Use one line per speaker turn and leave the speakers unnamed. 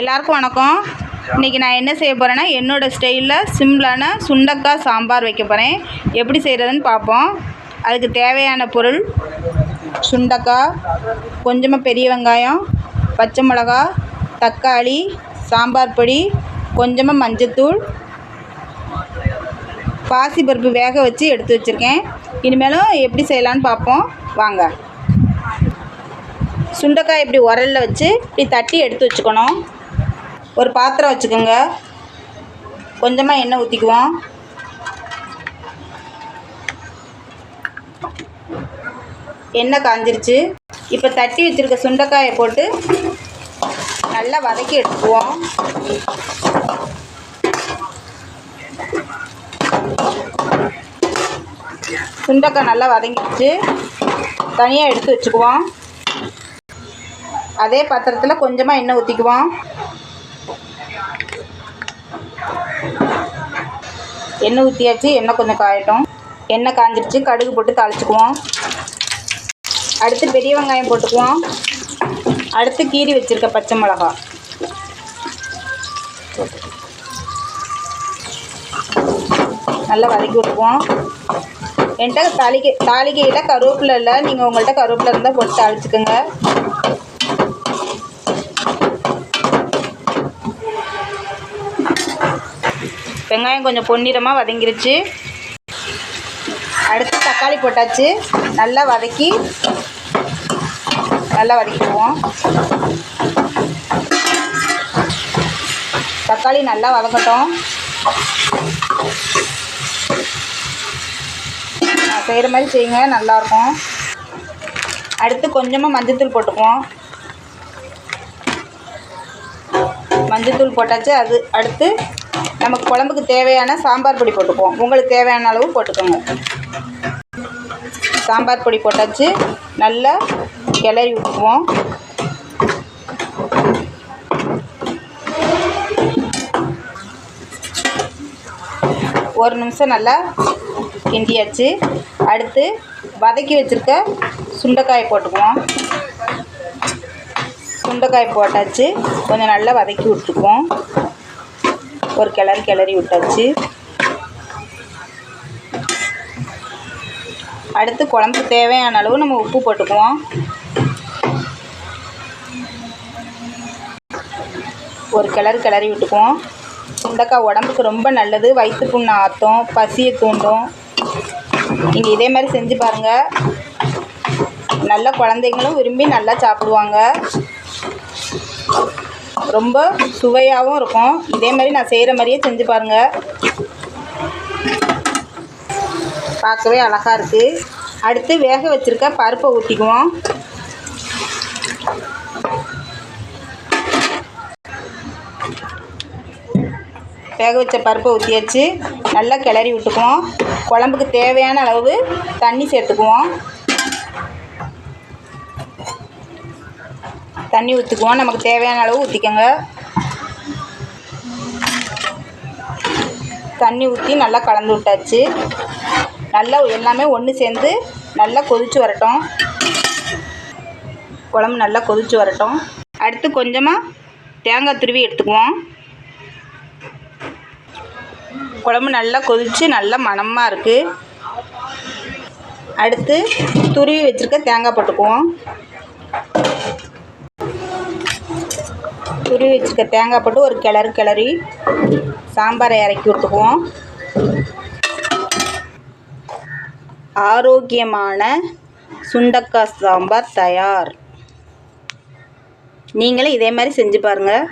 எல்லாருக்கும் வணக்கம். இன்றைக்கி நான் என்ன செய்ய போகிறேன்னா என்னோடய ஸ்டைலில் சிம்பிளான சுண்டக்காய் சாம்பார் வைக்க போகிறேன் எப்படி செய்கிறதுன்னு பார்ப்போம். அதுக்கு தேவையான பொருள் சுண்டக்காய் கொஞ்சமாக பெரிய வெங்காயம் பச்சை மிளகா தக்காளி சாம்பார் பொடி கொஞ்சமாக மஞ்சத்தூள் பாசிப்பருப்பு வேக வச்சு எடுத்து வச்சுருக்கேன். இனிமேலும் எப்படி செய்யலான்னு பார்ப்போம். வாங்க. சுண்டக்காய் இப்படி உரலில் வச்சு இப்படி தட்டி எடுத்து வச்சுக்கணும். ஒரு பாத்திரம் வச்சுக்கோங்க. கொஞ்சமாக எண்ணெய் ஊற்றிக்குவோம் எண்ணெய் காஞ்சிருச்சு. இப்போ தட்டி வச்சுருக்க சுண்டைக்காயை போட்டு நல்லா வதக்கி எடுத்துக்குவோம். சுண்டைக்காய் நல்லா வதங்கிடுச்சு. தனியாக எடுத்து வச்சுக்குவோம். அதே பாத்திரத்தில் கொஞ்சமாக எண்ணெய் ஊற்றிக்குவோம் எண்ணெய் ஊற்றியாச்சு எண்ணெய் கொஞ்சம் காயட்டும். எண்ணெய் காஞ்சிருச்சு கடுகு போட்டு தாளிச்சுக்குவோம். அடுத்து பெரிய வெங்காயம் போட்டுக்குவோம். அடுத்து கீரி வச்சுருக்க பச்சை மிளகா. நல்லா வதக்கி விட்டுக்குவோம். என்கிட்ட தாளிக்கை தாளிக்கையில் கருவேப்பிலை இல்லை. நீங்கள் உங்கள்கிட்ட கருவேப்பிலை இருந்தால் போட்டு தாளிச்சுக்கோங்க. வெங்காயம் கொஞ்சம் பொன்னிறமாக வதங்கிருச்சு. அடுத்து தக்காளி போட்டாச்சு. நல்லா வதக்கி நல்லா வதக்கிடுவோம். தக்காளி நல்லா வதக்கட்டும் நான் செய்கிற மாதிரி செய்யுங்க நல்லாயிருக்கும் அடுத்து கொஞ்சமாக மஞ்சத்தூள் போட்டுக்குவோம். மஞ்சத்தூள் போட்டாச்சு அது அடுத்து நமக்கு குழம்புக்கு தேவையான சாம்பார் பொடி போட்டுக்குவோம். உங்களுக்கு தேவையான அளவு போட்டுக்கோங்க. சாம்பார் பொடி போட்டாச்சு. நல்லா கிளறி விட்டுக்குவோம். ஒரு நிமிஷம் நல்லா கிண்டியாச்சு. அடுத்து வதக்கி வச்சுருக்க சுண்டைக்காய் போட்டுக்குவோம். சுண்டைக்காய் போட்டாச்சு. கொஞ்சம் நல்லா வதக்கி விட்டுக்குவோம் ஒரு கிளறி கிளறி விட்டாச்சு. அடுத்து குழம்புக்கு தேவையான அளவு நம்ம உப்பு போட்டுக்குவோம். ஒரு கிளறு கிளறி விட்டுக்குவோம். சுண்டக்காய் உடம்புக்கு ரொம்ப நல்லது. வயிற்று புண்ணை ஆற்றும் பசியை தூண்டும். நீங்கள் இதே மாதிரி செஞ்சு பாருங்கள் நல்ல குழந்தைங்களும் விரும்பி நல்லா சாப்பிடுவாங்க. ரொம்ப சுவையாகவும் இருக்கும். இதே மாதிரி நான் செய்கிற மாதிரியே செஞ்சு பாருங்கள் பார்க்கவே அழகாக இருக்குது அடுத்து வேக வச்சுருக்க பருப்பை ஊற்றிக்குவோம் வேக வச்ச பருப்பை ஊற்றியாச்சு நல்லா கிளறி விட்டுக்குவோம். குழம்புக்கு தேவையான அளவு தண்ணி சேர்த்துக்குவோம். தண்ணி ஊற்றிக்குவோம் நமக்கு தேவையான அளவு ஊற்றிக்கோங்க தண்ணி ஊற்றி நல்லா கலந்து விட்டாச்சு. நல்லா எல்லாமே ஒன்று சேர்ந்து நல்லா கொதித்து வரட்டும். குழம்பு நல்லா கொதித்து வரட்டும். அடுத்து கொஞ்சமாக தேங்காய் துருவி எடுத்துக்குவோம். குழம்பு நல்லா கொதித்து நல்லா மணமாக இருக்குது அடுத்து துருவி வச்சுருக்க தேங்காய் போட்டுக்குவோம். துருவி வச்சுருக்க தேங்காய் போட்டு ஒரு கிளறு கிளறி சாம்பாரை இறக்கி விட்டுக்குவோம். ஆரோக்கியமான சுண்டக்காய் சாம்பார் தயார். நீங்களும் இதே மாதிரி செஞ்சு பாருங்கள்